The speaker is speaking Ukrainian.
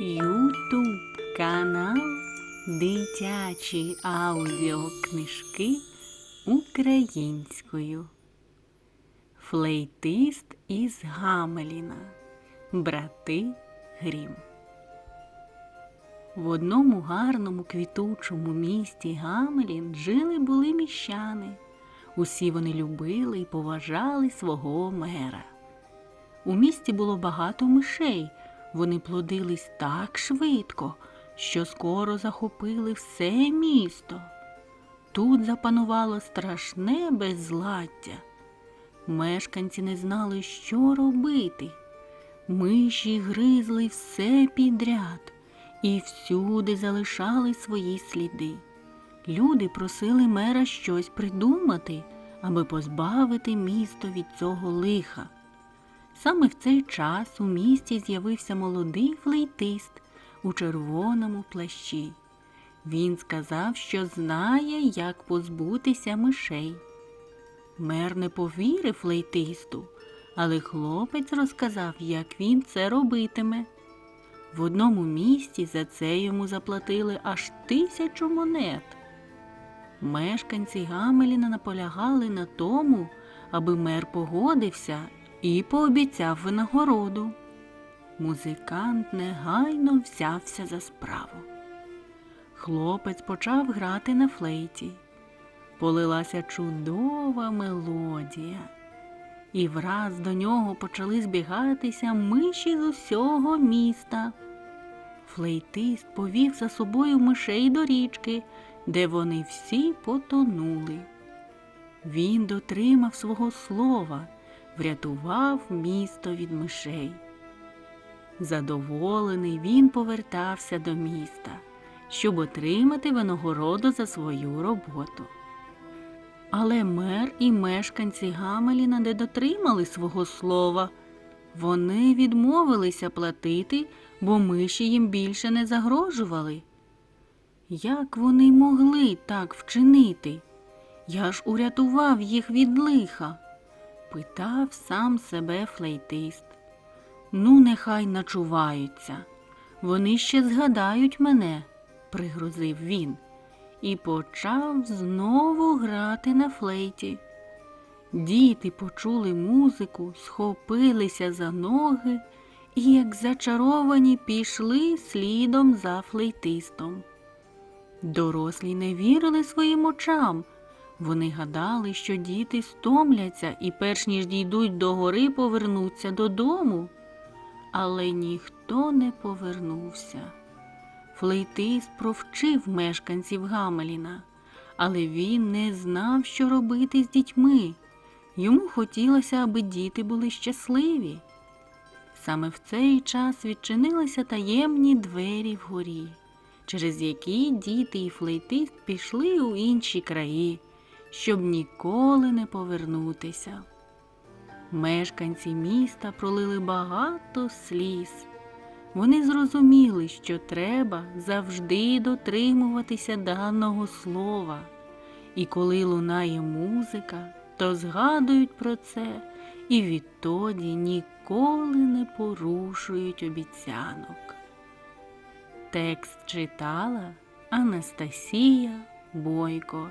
Ютуб канал Дитячі аудіокнижки українською. Флейтист із Гамеліна. Брати Грім. В одному гарному квітучому місті Гамелін жили були міщани. Усі вони любили і поважали свого мера. У місті було багато мишей. Вони плодились так швидко, що скоро захопили все місто. Тут запанувало страшне безладдя. Мешканці не знали, що робити. Миші гризли все підряд і всюди залишали свої сліди. Люди просили мера щось придумати, аби позбавити місто від цього лиха. Саме в цей час у місті з'явився молодий флейтист у червоному плащі. Він сказав, що знає, як позбутися мишей. Мер не повірив флейтисту, але хлопець розказав, як він це робитиме. В одному місті за це йому заплатили аж тисячу монет. Мешканці Гамеліна наполягали на тому, аби мер погодився і пообіцяв винагороду. Музикант негайно взявся за справу. Хлопець почав грати на флейті. Полилася чудова мелодія, і враз до нього почали збігатися миші з усього міста. Флейтист повів за собою мишей до річки, де вони всі потонули. Він дотримав свого слова врятував місто від мишей. Задоволений він повертався до міста, щоб отримати винагороду за свою роботу. Але мер і мешканці Гамеліна не дотримали свого слова. Вони відмовилися платити, бо миші їм більше не загрожували. Як вони могли так вчинити? Я ж урятував їх від лиха питав сам себе флейтист. Ну, нехай начуваються. Вони ще згадають мене, пригрозив він, і почав знову грати на флейті. Діти почули музику, схопилися за ноги і, як зачаровані, пішли слідом за флейтистом. Дорослі не вірили своїм очам. Вони гадали, що діти стомляться і, перш ніж дійдуть до гори, повернуться додому. Але ніхто не повернувся. Флейтист провчив мешканців Гамеліна, але він не знав, що робити з дітьми. Йому хотілося, аби діти були щасливі. Саме в цей час відчинилися таємні двері вгорі, через які діти і флейтист пішли у інші краї щоб ніколи не повернутися. Мешканці міста пролили багато сліз. Вони зрозуміли, що треба завжди дотримуватися даного слова, і коли лунає музика, то згадують про це і відтоді ніколи не порушують обіцянок. Текст читала Анастасія Бойко.